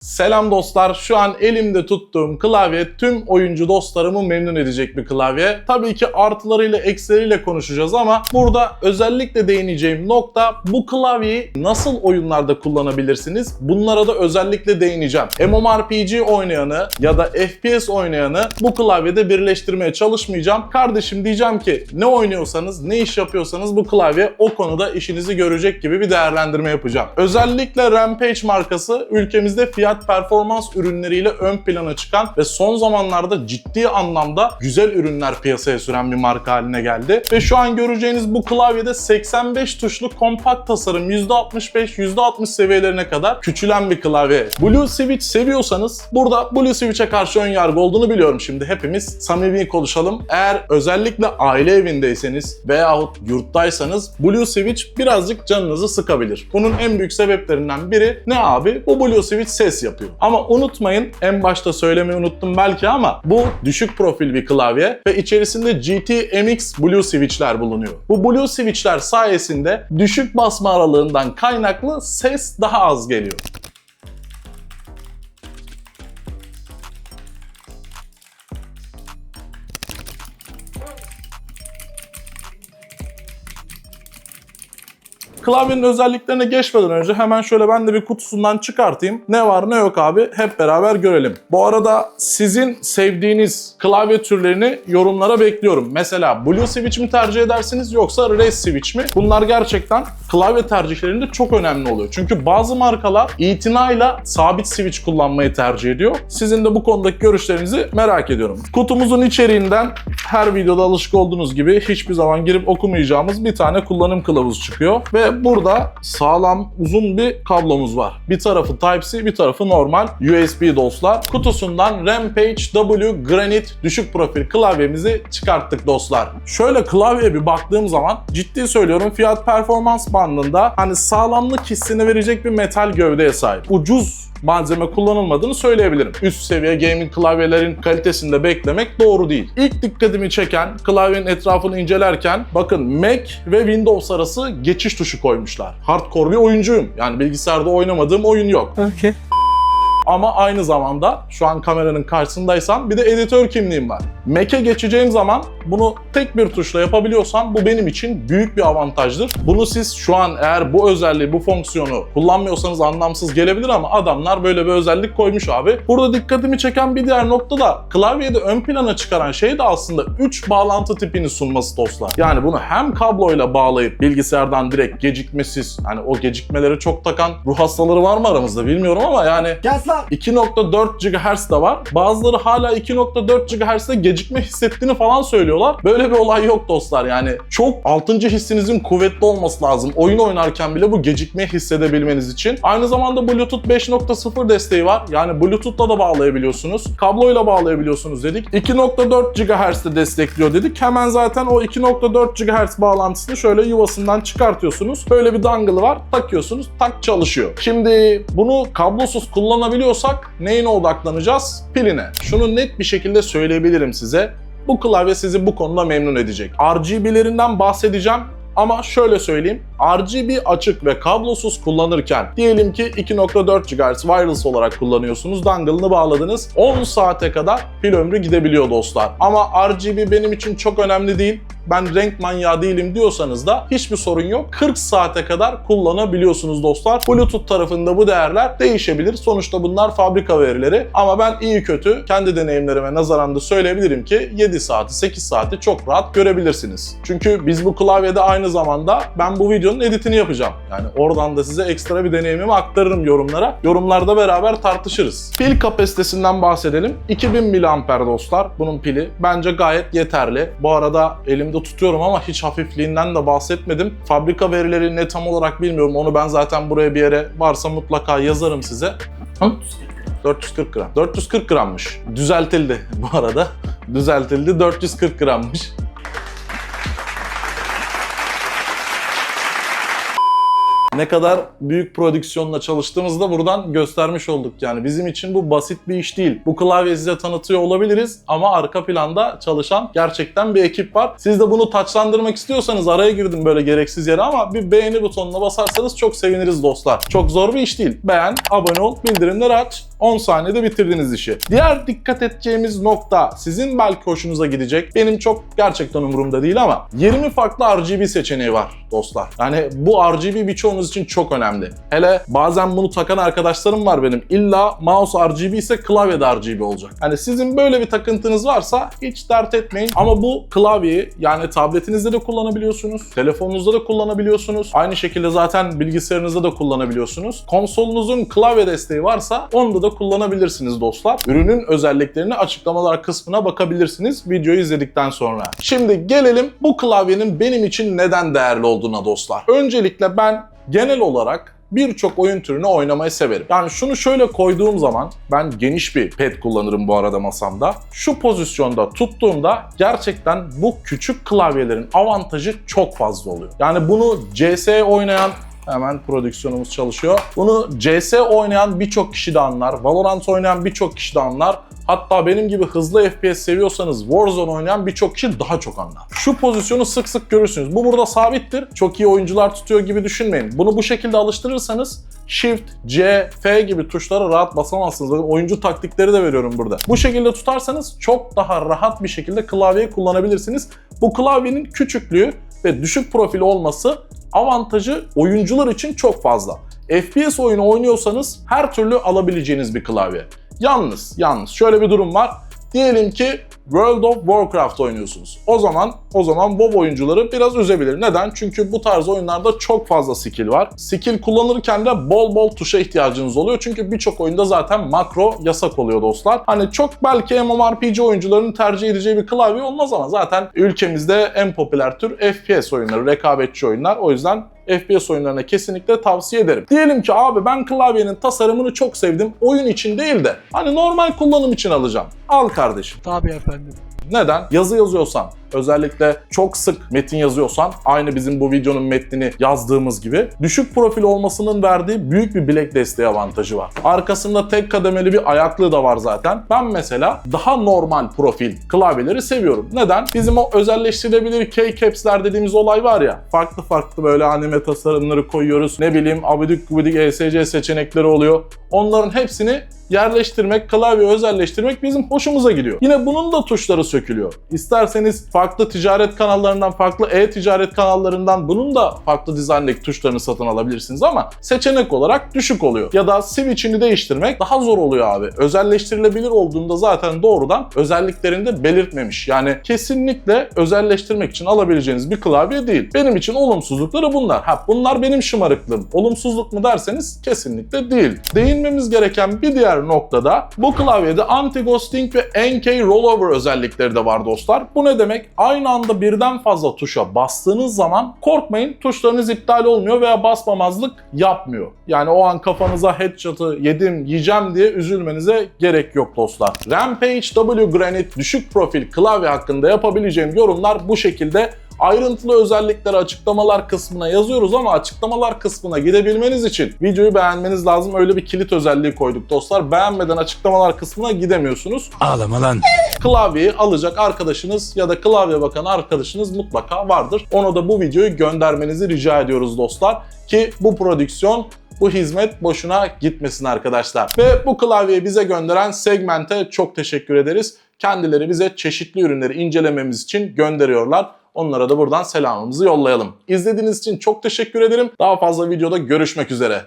Selam dostlar. Şu an elimde tuttuğum klavye tüm oyuncu dostlarımı memnun edecek bir klavye. Tabii ki artılarıyla eksileriyle konuşacağız ama burada özellikle değineceğim nokta bu klavyeyi nasıl oyunlarda kullanabilirsiniz? Bunlara da özellikle değineceğim. MMORPG oynayanı ya da FPS oynayanı bu klavyede birleştirmeye çalışmayacağım. Kardeşim diyeceğim ki ne oynuyorsanız, ne iş yapıyorsanız bu klavye o konuda işinizi görecek gibi bir değerlendirme yapacağım. Özellikle Rampage markası ülkemizde fiyat performans ürünleriyle ön plana çıkan ve son zamanlarda ciddi anlamda güzel ürünler piyasaya süren bir marka haline geldi. Ve şu an göreceğiniz bu klavyede 85 tuşlu kompakt tasarım %65, %60 seviyelerine kadar küçülen bir klavye. Blue Switch seviyorsanız burada Blue Switch'e karşı ön yargı olduğunu biliyorum şimdi. Hepimiz samimi konuşalım. Eğer özellikle aile evindeyseniz veyahut yurttaysanız Blue Switch birazcık canınızı sıkabilir. Bunun en büyük sebeplerinden biri ne abi? Bu Blue Switch ses yapıyor. Ama unutmayın en başta söylemeyi unuttum belki ama bu düşük profil bir klavye ve içerisinde GT MX Blue Switch'ler bulunuyor. Bu Blue Switch'ler sayesinde düşük basma aralığından kaynaklı ses daha az geliyor. Klavyenin özelliklerine geçmeden önce hemen şöyle ben de bir kutusundan çıkartayım. Ne var ne yok abi hep beraber görelim. Bu arada sizin sevdiğiniz klavye türlerini yorumlara bekliyorum. Mesela Blue Switch mi tercih edersiniz yoksa Red Switch mi? Bunlar gerçekten klavye tercihlerinde çok önemli oluyor. Çünkü bazı markalar itinayla sabit switch kullanmayı tercih ediyor. Sizin de bu konudaki görüşlerinizi merak ediyorum. Kutumuzun içeriğinden her videoda alışık olduğunuz gibi hiçbir zaman girip okumayacağımız bir tane kullanım kılavuzu çıkıyor. Ve burada sağlam uzun bir kablomuz var. Bir tarafı Type-C, bir tarafı normal USB dostlar. Kutusundan Rampage W Granite düşük profil klavyemizi çıkarttık dostlar. Şöyle klavyeye bir baktığım zaman ciddi söylüyorum fiyat performans bandında hani sağlamlık hissini verecek bir metal gövdeye sahip. Ucuz malzeme kullanılmadığını söyleyebilirim. Üst seviye gaming klavyelerin kalitesinde beklemek doğru değil. İlk dikkatimi çeken klavyenin etrafını incelerken bakın Mac ve Windows arası geçiş tuşu koymuşlar. Hardcore bir oyuncuyum. Yani bilgisayarda oynamadığım oyun yok. Okay. Ama aynı zamanda şu an kameranın karşısındaysam bir de editör kimliğim var. Mac'e geçeceğim zaman bunu tek bir tuşla yapabiliyorsam bu benim için büyük bir avantajdır. Bunu siz şu an eğer bu özelliği, bu fonksiyonu kullanmıyorsanız anlamsız gelebilir ama adamlar böyle bir özellik koymuş abi. Burada dikkatimi çeken bir diğer nokta da klavyede ön plana çıkaran şey de aslında 3 bağlantı tipini sunması dostlar. Yani bunu hem kabloyla bağlayıp bilgisayardan direkt gecikmesiz, hani o gecikmeleri çok takan ruh hastaları var mı aramızda bilmiyorum ama yani Kes lan. 2.4 GHz da var. Bazıları hala 2.4 GHz'de gecikme hissettiğini falan söylüyorlar. Böyle bir olay yok dostlar. Yani çok 6. hissinizin kuvvetli olması lazım. Oyun oynarken bile bu gecikmeyi hissedebilmeniz için. Aynı zamanda Bluetooth 5.0 desteği var. Yani Bluetooth'la da bağlayabiliyorsunuz. Kabloyla bağlayabiliyorsunuz dedik. 2.4 GHz'de destekliyor dedik. Hemen zaten o 2.4 GHz bağlantısını şöyle yuvasından çıkartıyorsunuz. Böyle bir dangle'ı var. Takıyorsunuz. Tak çalışıyor. Şimdi bunu kablosuz kullanabiliyorsak neyine odaklanacağız? Piline. Şunu net bir şekilde söyleyebilirim size. Bu klavye sizi bu konuda memnun edecek. RGB'lerinden bahsedeceğim ama şöyle söyleyeyim. RGB açık ve kablosuz kullanırken diyelim ki 2.4 GHz wireless olarak kullanıyorsunuz. Dongle'ını bağladınız. 10 saate kadar pil ömrü gidebiliyor dostlar. Ama RGB benim için çok önemli değil. Ben renk manyağı değilim diyorsanız da hiçbir sorun yok. 40 saate kadar kullanabiliyorsunuz dostlar. Bluetooth tarafında bu değerler değişebilir. Sonuçta bunlar fabrika verileri. Ama ben iyi kötü kendi deneyimlerime nazaran da söyleyebilirim ki 7 saati 8 saati çok rahat görebilirsiniz. Çünkü biz bu klavyede aynı zamanda ben bu videonun editini yapacağım. Yani oradan da size ekstra bir deneyimimi aktarırım yorumlara. Yorumlarda beraber tartışırız. Pil kapasitesinden bahsedelim. 2000 mAh dostlar bunun pili. Bence gayet yeterli. Bu arada elimde tutuyorum ama hiç hafifliğinden de bahsetmedim. Fabrika verileri ne tam olarak bilmiyorum. Onu ben zaten buraya bir yere varsa mutlaka yazarım size. Hı? 440 gram. 440 grammış. Düzeltildi bu arada. Düzeltildi. 440 grammış. Ne kadar büyük prodüksiyonla çalıştığımızı da buradan göstermiş olduk. Yani bizim için bu basit bir iş değil. Bu klavye size tanıtıyor olabiliriz ama arka planda çalışan gerçekten bir ekip var. Siz de bunu taçlandırmak istiyorsanız araya girdim böyle gereksiz yere ama bir beğeni butonuna basarsanız çok seviniriz dostlar. Çok zor bir iş değil. Beğen, abone ol, bildirimleri aç. 10 saniyede bitirdiniz işi. Diğer dikkat edeceğimiz nokta sizin belki hoşunuza gidecek. Benim çok gerçekten umurumda değil ama 20 farklı RGB seçeneği var dostlar. Yani bu RGB birçoğunuz için çok önemli. Hele bazen bunu takan arkadaşlarım var benim. İlla mouse RGB ise klavye de RGB olacak. Hani sizin böyle bir takıntınız varsa hiç dert etmeyin. Ama bu klavyeyi yani tabletinizde de kullanabiliyorsunuz. Telefonunuzda da kullanabiliyorsunuz. Aynı şekilde zaten bilgisayarınızda da kullanabiliyorsunuz. Konsolunuzun klavye desteği varsa onda da kullanabilirsiniz dostlar. Ürünün özelliklerini açıklamalar kısmına bakabilirsiniz videoyu izledikten sonra. Şimdi gelelim bu klavyenin benim için neden değerli olduğuna dostlar. Öncelikle ben genel olarak birçok oyun türünü oynamayı severim. Yani şunu şöyle koyduğum zaman ben geniş bir pad kullanırım bu arada masamda. Şu pozisyonda tuttuğumda gerçekten bu küçük klavyelerin avantajı çok fazla oluyor. Yani bunu CS oynayan Hemen prodüksiyonumuz çalışıyor. Bunu CS oynayan birçok kişi de anlar. Valorant oynayan birçok kişi de anlar. Hatta benim gibi hızlı FPS seviyorsanız Warzone oynayan birçok kişi daha çok anlar. Şu pozisyonu sık sık görürsünüz. Bu burada sabittir. Çok iyi oyuncular tutuyor gibi düşünmeyin. Bunu bu şekilde alıştırırsanız Shift, C, F gibi tuşlara rahat basamazsınız. Bakın oyuncu taktikleri de veriyorum burada. Bu şekilde tutarsanız çok daha rahat bir şekilde klavyeyi kullanabilirsiniz. Bu klavyenin küçüklüğü ve düşük profili olması avantajı oyuncular için çok fazla. FPS oyunu oynuyorsanız her türlü alabileceğiniz bir klavye. Yalnız, yalnız şöyle bir durum var. Diyelim ki World of Warcraft oynuyorsunuz. O zaman o zaman WoW oyuncuları biraz üzebilir. Neden? Çünkü bu tarz oyunlarda çok fazla skill var. Skill kullanırken de bol bol tuşa ihtiyacınız oluyor. Çünkü birçok oyunda zaten makro yasak oluyor dostlar. Hani çok belki MMORPG oyuncularının tercih edeceği bir klavye olmaz ama zaten ülkemizde en popüler tür FPS oyunları, rekabetçi oyunlar. O yüzden FPS oyunlarına kesinlikle tavsiye ederim. Diyelim ki abi ben klavyenin tasarımını çok sevdim. Oyun için değil de hani normal kullanım için alacağım. Al kardeşim. Tabii efendim. Neden? Yazı yazıyorsan, özellikle çok sık metin yazıyorsan, aynı bizim bu videonun metnini yazdığımız gibi, düşük profil olmasının verdiği büyük bir bilek desteği avantajı var. Arkasında tek kademeli bir ayaklığı da var zaten. Ben mesela daha normal profil klavyeleri seviyorum. Neden? Bizim o özelleştirilebilir keycaps'ler dediğimiz olay var ya, farklı farklı böyle anime tasarımları koyuyoruz. Ne bileyim abidik gubidik ESC seçenekleri oluyor. Onların hepsini yerleştirmek, klavye özelleştirmek bizim hoşumuza gidiyor. Yine bunun da tuşları sökülüyor. İsterseniz farklı ticaret kanallarından, farklı e-ticaret kanallarından bunun da farklı dizayndaki tuşlarını satın alabilirsiniz ama seçenek olarak düşük oluyor. Ya da switch'ini değiştirmek daha zor oluyor abi. Özelleştirilebilir olduğunda zaten doğrudan özelliklerinde belirtmemiş. Yani kesinlikle özelleştirmek için alabileceğiniz bir klavye değil. Benim için olumsuzlukları bunlar. Ha bunlar benim şımarıklığım. Olumsuzluk mu derseniz kesinlikle değil. Değinmemiz gereken bir diğer noktada bu klavyede anti-ghosting ve NK rollover özellikleri de var dostlar. Bu ne demek? Aynı anda birden fazla tuşa bastığınız zaman korkmayın tuşlarınız iptal olmuyor veya basmamazlık yapmıyor. Yani o an kafanıza headshot'ı yedim yiyeceğim diye üzülmenize gerek yok dostlar. Rampage W Granite düşük profil klavye hakkında yapabileceğim yorumlar bu şekilde. Ayrıntılı özellikleri açıklamalar kısmına yazıyoruz ama açıklamalar kısmına gidebilmeniz için videoyu beğenmeniz lazım. Öyle bir kilit özelliği koyduk dostlar. Beğenmeden açıklamalar kısmına gidemiyorsunuz. Ağlama lan. Klavyeyi alacak arkadaşınız ya da klavye bakan arkadaşınız mutlaka vardır. Ona da bu videoyu göndermenizi rica ediyoruz dostlar. Ki bu prodüksiyon bu hizmet boşuna gitmesin arkadaşlar. Ve bu klavyeyi bize gönderen Segment'e çok teşekkür ederiz. Kendileri bize çeşitli ürünleri incelememiz için gönderiyorlar. Onlara da buradan selamımızı yollayalım. İzlediğiniz için çok teşekkür ederim. Daha fazla videoda görüşmek üzere.